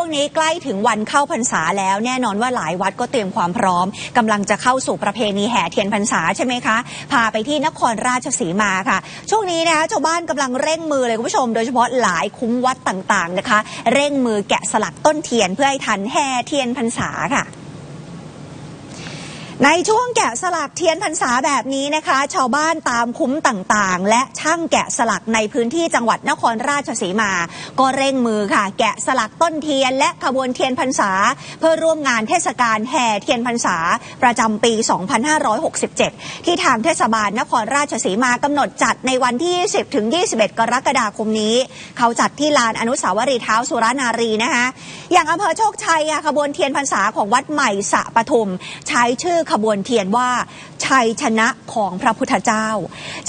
วงนี้ใกล้ถึงวันเข้าพรรษาแล้วแน่นอนว่าหลายวัดก็เตรียมความพร้อมกำลังจะเข้าสู่ประเพณีแห่เทียนพรรษาใช่ไหมคะ พาไปที่นครราชสีมาค่ะ ช่วงนี้นะคะชาวบ้านกำลังเร่งมือเลยคุณผู้ชม โดยเฉพาะหลายคุ้มวัดต่างๆนะคะ เร่งมือแกะสลักต้นเทียนเพื่อให้ทันแห่เทียนพรรษาค่ะ ในช่วงแกะสลักเทียนพรรษาแบบนี้นะคะ ชาวบ้านตามคุ้มต่างๆ และช่างแกะสลักในพื้นที่จังหวัดนครราชสีมา ก็เร่งมือค่ะ แกะสลักต้นเทียนและขบวนเทียนพรรษา เพื่อร่วมงานเทศกาลแห่เทียนพรรษา ประจำปี 2567 ที่ทางเทศบาลนครราชสีมากำหนดจัดในวันที่20ถึง21 กรกฎาคมนี้ เขาจัดที่ลานอนุสาวรีย์เท้าสุรนารีนะคะ อย่างอำเภอโชคชัยขบวนเทียนพรรษาของวัดใหม่สะปทุมใช้ชื่อขบวนเทียนว่า ชัยชนะของพระพุทธเจ้า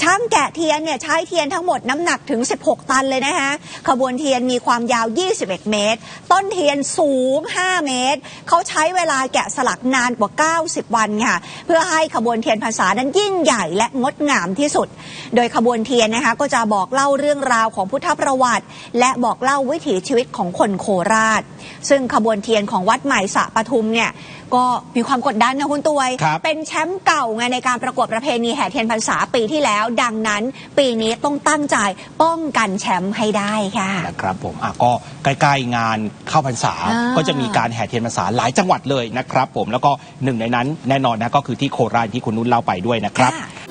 ช่างแกะเทียนเนี่ยใช้เทียนทั้งหมดน้ำหนักถึง 16 ตันเลยนะคะขบวนเทียนมีความยาว 21 เมตร ต้นเทียนสูง 5 เมตร เขาใช้เวลาแกะสลักนานกว่า 90 วันค่ะเพื่อให้ขบวนเทียนพรรษานั้นยิ่งใหญ่และงดงามที่สุด โดยขบวนเทียนนะคะก็จะบอกเล่าเรื่องราวของพุทธประวัติ และบอกเล่าวิถีชีวิตของคนโคราช ซึ่งขบวนเทียนของวัดใหม่สระปทุมเนี่ยก็มีความกดดันนะคุณตวยเป็นแชมป์เก่าไงในการประกวดประเพณีแห่เทียนพรรษาปีที่แล้ว ดังนั้นปีนี้ต้องตั้งใจป้องกันแชมป์ให้ได้ค่ะนะครับผมอะก็ใกล้ๆงานเข้าพรรษาอ่าก็จะมีการแห่เทียนพรรษาหลายจังหวัดเลยนะครับผมแล้วก็หนึ่งในนั้นแน่นอนนะก็คือที่โคราชที่คุณนุ่นเล่าไปด้วยนะครับค่ะ